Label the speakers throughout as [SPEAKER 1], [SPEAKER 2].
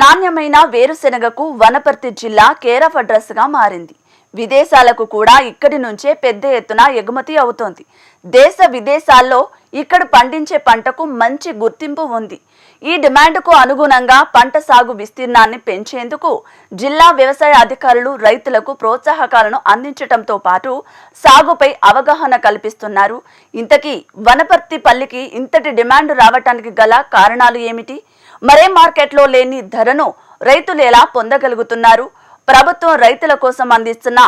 [SPEAKER 1] నాణ్యమైన వేరుశెనగకు వనపర్తి జిల్లా care of అడ్రస్గా మారింది. విదేశాలకు కూడా ఇక్కడి నుంచే పెద్ద ఎత్తున ఎగుమతి అవుతోంది. దేశ విదేశాల్లో ఇక్కడ పండించే పంటకు మంచి గుర్తింపు ఉంది. ఈ డిమాండ్కు అనుగుణంగా పంట సాగు విస్తీర్ణాన్ని పెంచేందుకు జిల్లా వ్యవసాయ అధికారులు రైతులకు ప్రోత్సాహకాలను అందించటంతో పాటు సాగుపై అవగాహన కల్పిస్తున్నారు. ఇంతకీ వనపర్తి పల్లికి ఇంతటి డిమాండ్ రావటానికి గల కారణాలు ఏమిటి? మరే మార్కెట్లో లేని ధరను రైతులు ఎలా పొందగలుగుతున్నారు? ప్రభుత్వం రైతుల కోసం అందిస్తున్న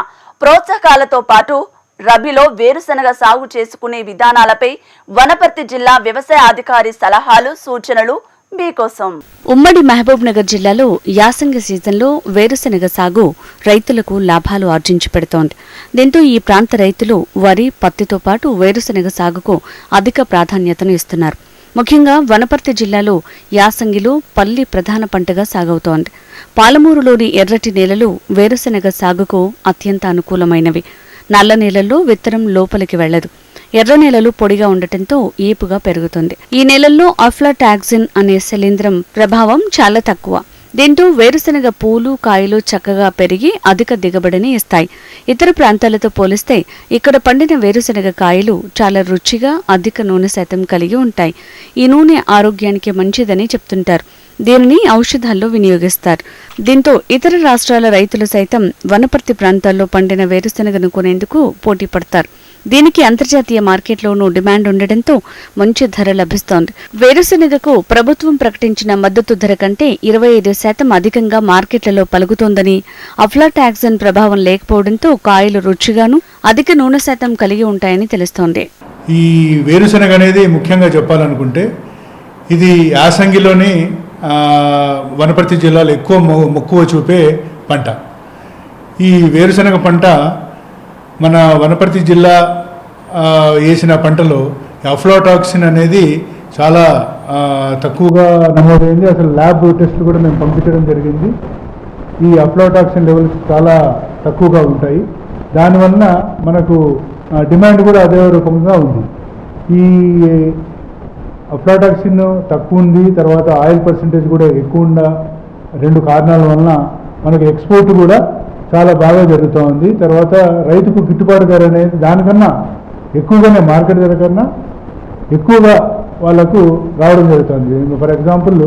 [SPEAKER 1] ప్రోత్సాహకాలతో పాటు రబీలో వేరుశనగ సాగు చేసుకునే విధానాలపై వనపర్తి జిల్లా వ్యవసాయ అధికారి సలహాలు సూచనలు మీకోసం.
[SPEAKER 2] ఉమ్మడి మహబూబ్ నగర్ జిల్లాలో యాసంగి సీజన్లో వేరుశెనగ సాగు రైతులకు లాభాలు ఆర్జించి పెడుతోంది. దీంతో ఈ ప్రాంత రైతులు వరి పత్తితో పాటు వేరుశెనగ సాగుకు అధిక ప్రాధాన్యతను ఇస్తున్నారు. ముఖ్యంగా వనపర్తి జిల్లాలో యాసంగిలో పల్లి ప్రధాన పంటగా సాగవుతోంది. పాలమూరులోని ఎర్రటి నేలలు వేరుశెనగ సాగుకు అత్యంత అనుకూలమైనవి. నల్ల నేలల్లో విత్తనం లోపలికి వెళ్ళదు. ఎర్ర నేలలు పొడిగా ఉండటంతో ఏపుగా పెరుగుతుంది. ఈ నేలల్లో అఫ్లాటాక్సిన్ అనే శిలీంద్రం ప్రభావం చాలా తక్కువ. దీంతో వేరుశెనగ పూలు కాయలు చక్కగా పెరిగి అధిక దిగుబడిని ఇస్తాయి. ఇతర ప్రాంతాలతో పోలిస్తే ఇక్కడ పండిన వేరుశెనగ కాయలు చాలా రుచిగా అధిక నూనె శాతం కలిగి ఉంటాయి. ఈ నూనె ఆరోగ్యానికి మంచిదని చెప్తుంటారు. దీనిని ఔషధాల్లో వినియోగిస్తారు. దీంతో ఇతర రాష్ట్రాల రైతులు సైతం వనపర్తి ప్రాంతాల్లో పండిన వేరుశెనగను కొనేందుకు పోటీ పడతారు. దీనికి అంతర్జాతీయ మార్కెట్లోనూ డిమాండ్ ఉండడంతో మంచి ధర లభిస్తోంది. వేరుశెనగకు ప్రభుత్వం ప్రకటించిన మద్దతు ధర కంటే ఇరవై ఐదు శాతం అధికంగా మార్కెట్లలో పలుకుతోందని అఫ్లాటాక్సిన్ ప్రభావం లేకపోవడంతో కాయలు రుచిగాను అధిక నూనె శాతం కలిగి ఉంటాయని తెలుస్తోంది.
[SPEAKER 3] ఈ వేరుశనగ అనేది ముఖ్యంగా చెప్పాలనుకుంటే ఇది యాసంగిలోని వనపర్తి జిల్లాలో ఎక్కువ మక్కువ చూపే పంట. ఈ వేరుశనగ పంట మన వనపర్తి జిల్లా వేసిన పంటలో అఫ్లోటాక్సిన్ అనేది చాలా తక్కువగా నమోదైంది. అసలు ల్యాబ్ టెస్ట్లు కూడా మేము పంపించడం జరిగింది. ఈ అఫ్లోటాక్సిన్ లెవెల్స్ చాలా తక్కువగా ఉంటాయి. దానివల్ల మనకు డిమాండ్ కూడా అదే రూపంగా ఉంది. ఈ అఫ్లాటాక్సిన్ తక్కువ ఉంది తర్వాత ఆయిల్ పర్సంటేజ్ కూడా ఎక్కువ ఉండ రెండు కారణాల వలన మనకు ఎక్స్పోర్ట్ కూడా చాలా బాగా జరుగుతూ ఉంది తర్వాత రైతుకు గిట్టుబాటు ధర అనేది దానికన్నా ఎక్కువగానే మార్కెట్ ధర కన్నా ఎక్కువగా వాళ్ళకు రావడం జరుగుతుంది. ఫర్ ఎగ్జాంపుల్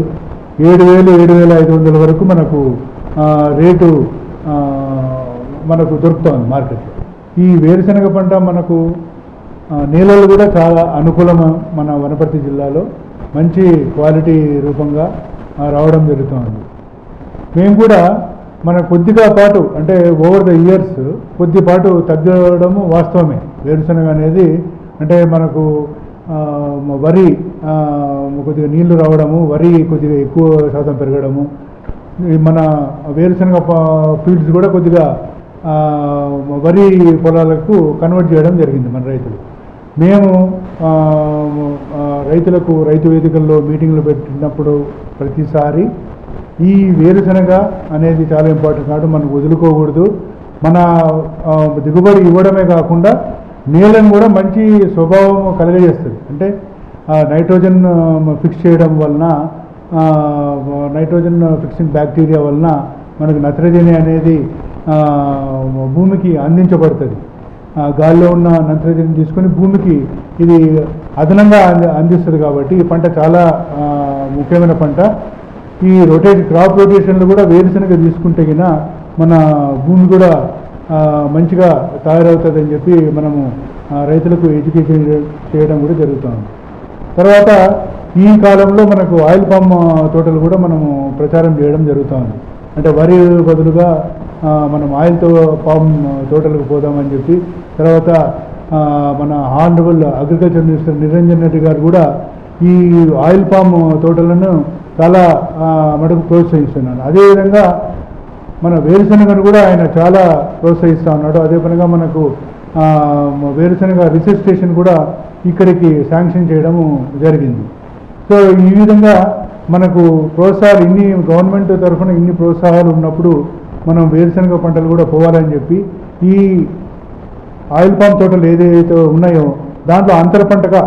[SPEAKER 3] ఏడు వేలు ఏడు వేల ఐదు వందల వరకు మనకు రేటు మనకు దొరుకుతోంది మార్కెట్లో. ఈ వేరుశనగ పంట మనకు నీళ్ళలు కూడా చాలా అనుకూలం మన వనపర్తి జిల్లాలో. మంచి క్వాలిటీ రూపంగా రావడం జరుగుతుంది. మేము కూడా మన కొద్దిగా పాటు అంటే ఓవర్ ద ఇయర్స్ కొద్దిపాటు తగ్గడము వాస్తవమే. వేరుశనగ అనేది అంటే మనకు వరి కొద్దిగా నీళ్ళు రావడము వరి కొద్దిగా ఎక్కువ శాతం పెరగడము మన వేరుశనగ ఫీల్డ్స్ కూడా కొద్దిగా వరి పొలాలకు కన్వర్ట్ చేయడం జరిగింది మన రైతులు. మేము రైతులకు రైతు వేదికల్లో మీటింగ్లు పెట్టినప్పుడు ప్రతిసారి ఈ వేరుశనగ అనేది చాలా ఇంపార్టెంట్. కాబట్టి మనం వదులుకోకూడదు. మన దిగుబడి ఇవ్వడమే కాకుండా నేలను కూడా మంచి స్వభావం కలగజేస్తుంది. అంటే నైట్రోజన్ ఫిక్స్ చేయడం వలన నైట్రోజన్ ఫిక్సింగ్ బ్యాక్టీరియా వలన మనకు నత్రజని అనేది భూమికి అందించబడుతుంది. గాల్లో గాలిలో ఉన్న నత్రజని తీసుకొని భూమికి ఇది అదనంగా అంది అందిస్తుంది కాబట్టి ఈ పంట చాలా ముఖ్యమైన పంట. ఈ రొటేట్ క్రాప్ రొటేషన్లు కూడా వేరుశనగ తీసుకుంటే గిన మన భూమి కూడా మంచిగా తయారవుతుందని చెప్పి మనము రైతులకు ఎడ్యుకేషన్ చేయడం కూడా జరుగుతుంది. తర్వాత ఈ కాలంలో మనకు ఆయిల్ పామ్ తోటలు కూడా మనము ప్రచారం చేయడం జరుగుతుంది. అంటే వరి బదులుగా మనం ఆయిల్తో పామ్ తోటలకు పోదామని చెప్పి తర్వాత మన honourable agriculture minister Niranjan Reddy గారు కూడా ఈ ఆయిల్ పామ్ తోటలను చాలా మటుకు ప్రోత్సహిస్తున్నాను అదేవిధంగా మన వేరుశనగను కూడా ఆయన చాలా ప్రోత్సహిస్తూ ఉన్నాడు. అదే పనిగా మనకు వేరుశనగ రీసెర్చ్ స్టేషన్ కూడా ఇక్కడికి శాంక్షన్ చేయడము జరిగింది. సో ఈ విధంగా మనకు ప్రోత్సాహాలు ఇన్ని గవర్నమెంట్ తరఫున ఇన్ని ప్రోత్సాహాలు ఉన్నప్పుడు మనం వేరుశనగ పంటలు కూడా పోవాలని చెప్పి ఈ ఆయిల్ పామ్ తోటలు ఏదైతే ఉన్నాయో దాంట్లో అంతర పంటగా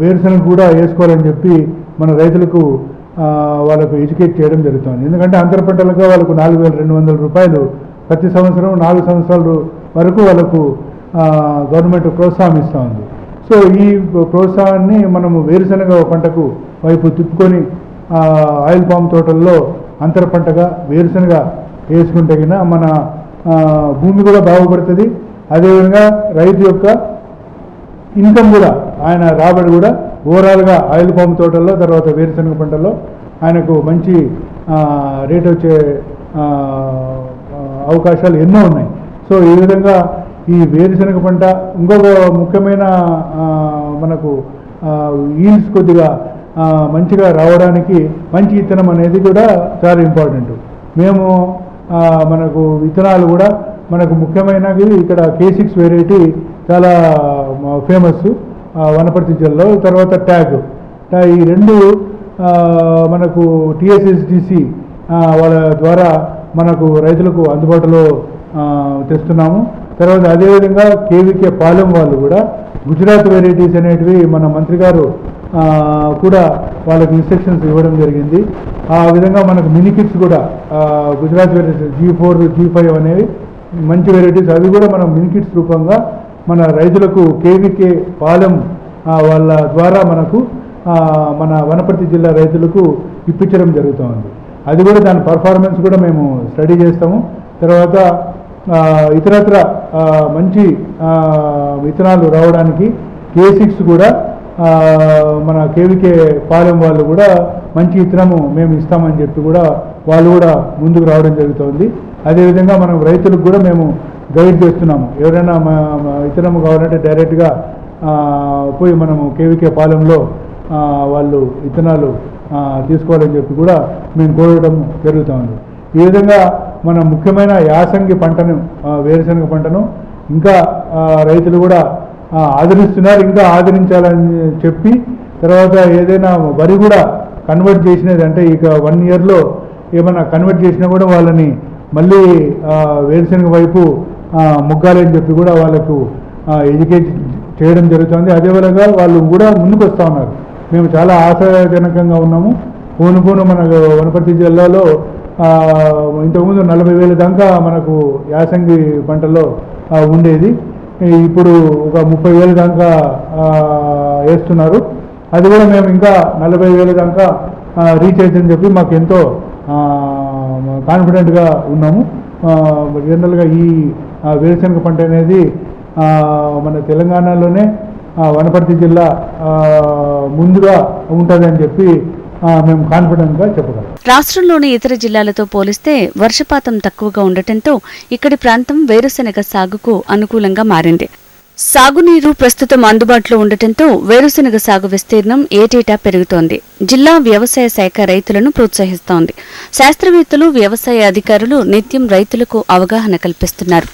[SPEAKER 3] వేరుశనగ కూడా వేసుకోవాలని చెప్పి మన రైతులకు వాళ్ళకు ఎడ్యుకేట్ చేయడం జరుగుతుంది. ఎందుకంటే అంతర పంటలుగా వాళ్ళకు నాలుగు వేల రెండు వందల రూపాయలు ప్రతి సంవత్సరం నాలుగు సంవత్సరాల వరకు వాళ్ళకు గవర్నమెంట్ ప్రోత్సాహం ఇస్తూ ఉంది సో ఈ ప్రోత్సాహాన్ని మనము వేరుశనగ పంటకు వైపు తిప్పుకొని ఆయిల్ పామ్ తోటల్లో అంతర పంటగా వేరుశనగ వేసుకుంటే మన భూమి కూడా బాగుపడుతుంది. అదేవిధంగా రైతు యొక్క ఇన్కమ్ కూడా ఆయన రాబడి కూడా ఓవరాల్గా ఆయిల్ పామ్ తోటల్లో తర్వాత వేరుశనగ పంటల్లో ఆయనకు మంచి రేట్ వచ్చే అవకాశాలు ఎన్నో ఉన్నాయి. సో ఈ విధంగా ఈ వేరుశనగ పంట ఇంకొక ముఖ్యమైన మనకు ఈల్స్ కొద్దిగా మంచిగా రావడానికి మంచి విత్తనం అనేది కూడా చాలా ఇంపార్టెంట్ మేము మనకు విత్తనాలు కూడా మనకు ముఖ్యమైనవి ఇక్కడ కే సిక్స్ వెరైటీ చాలా ఫేమస్ వనపర్తి జిల్లాలో తర్వాత ట్యాగ్. ట్యా- ఈ రెండు మనకు టిఎస్ఎస్డిసి వాళ్ళ ద్వారా మనకు రైతులకు అందుబాటులో తెస్తున్నాము. తర్వాత అదేవిధంగా కేవీకే పాలెం వాళ్ళు కూడా గుజరాత్ వెరైటీస్ అనేటివి మన మంత్రి గారు కూడా వాళ్ళకి ఇన్స్ట్రక్షన్స్ ఇవ్వడం జరిగింది. ఆ విధంగా మనకు మినీ కిట్స్ కూడా Gujarat varieties G four G five అనేవి మంచి వెరైటీస్. అవి కూడా మనం మినీ కిట్స్ రూపంగా మన రైతులకు కేవీకే పాలెం వాళ్ళ ద్వారా మనకు మన వనపర్తి జిల్లా రైతులకు ఇప్పించడం జరుగుతూ ఉంది అది కూడా దాని పర్ఫార్మెన్స్ కూడా మేము స్టడీ చేస్తాము. తర్వాత ఇతరత్ర మంచి విత్తనాలు రావడానికి కే సిక్స్ కూడా మన కేవీకే పాలెం వాళ్ళు కూడా మంచి విత్తనము మేము ఇస్తామని చెప్పి కూడా వాళ్ళు కూడా ముందుకు రావడం జరుగుతుంది. అదేవిధంగా మనం రైతులకు కూడా మేము గైడ్ చేస్తున్నాము. ఎవరైనా మా కావాలంటే డైరెక్ట్గా పోయి మనము కేవీకే పాలెంలో వాళ్ళు విత్తనాలు తీసుకోవాలని చెప్పి కూడా మేము కోరడం జరుగుతూ ఉంది ఈ విధంగా మన ముఖ్యమైన యాసంగి పంటను వేరుశనగ పంటను ఇంకా రైతులు కూడా ఆదరిస్తున్నారు. ఇంకా ఆదరించాలని చెప్పి తర్వాత ఏదైనా వరి కూడా కన్వర్ట్ చేసినది అంటే ఇక వన్ ఇయర్లో ఏమైనా కన్వర్ట్ చేసినా కూడా వాళ్ళని మళ్ళీ వేరుశనగ వైపు మొగ్గాలని చెప్పి కూడా వాళ్ళకు ఎడ్యుకేట్ చేయడం జరుగుతుంది. అదేవిధంగా వాళ్ళు కూడా ముందుకు వస్తూ ఉన్నారు. మేము చాలా ఆశాజనకంగా ఉన్నాము. పోను పోను మన వనపర్తి జిల్లాలో ఇంతకుముందు నలభై వేల దాకా మనకు యాసంగి పంటలో ఉండేది. ఇప్పుడు ఒక ముప్పై వేల దాకా వేస్తున్నారు. అది కూడా మేము ఇంకా నలభై వేల దాకా రీచ్ అవుతుందని చెప్పి మాకు ఎంతో కాన్ఫిడెంట్గా ఉన్నాము. జనరల్గా ఈ వేరుశనగ పంట అనేది మన తెలంగాణలోనే వనపర్తి జిల్లా ముందుగా ఉంటుందని చెప్పి మేము కాన్ఫిడెంట్గా చెప్పగలం.
[SPEAKER 2] రాష్ట్రంలోని ఇతర జిల్లాలతో పోలిస్తే వర్షపాతం తక్కువగా ఉండటంతో ఇక్కడి ప్రాంతం వేరుశెనగ సాగుకు అనుకూలంగా మారింది. సాగునీరు ప్రస్తుతం అందుబాటులో ఉండటంతో వేరుశెనగ సాగు విస్తీర్ణం ఏటేటా పెరుగుతోంది. జిల్లా వ్యవసాయ శాఖ రైతులను ప్రోత్సహిస్తోంది. శాస్త్రవేత్తలు వ్యవసాయ అధికారులు నిత్యం రైతులకు అవగాహన కల్పిస్తున్నారు.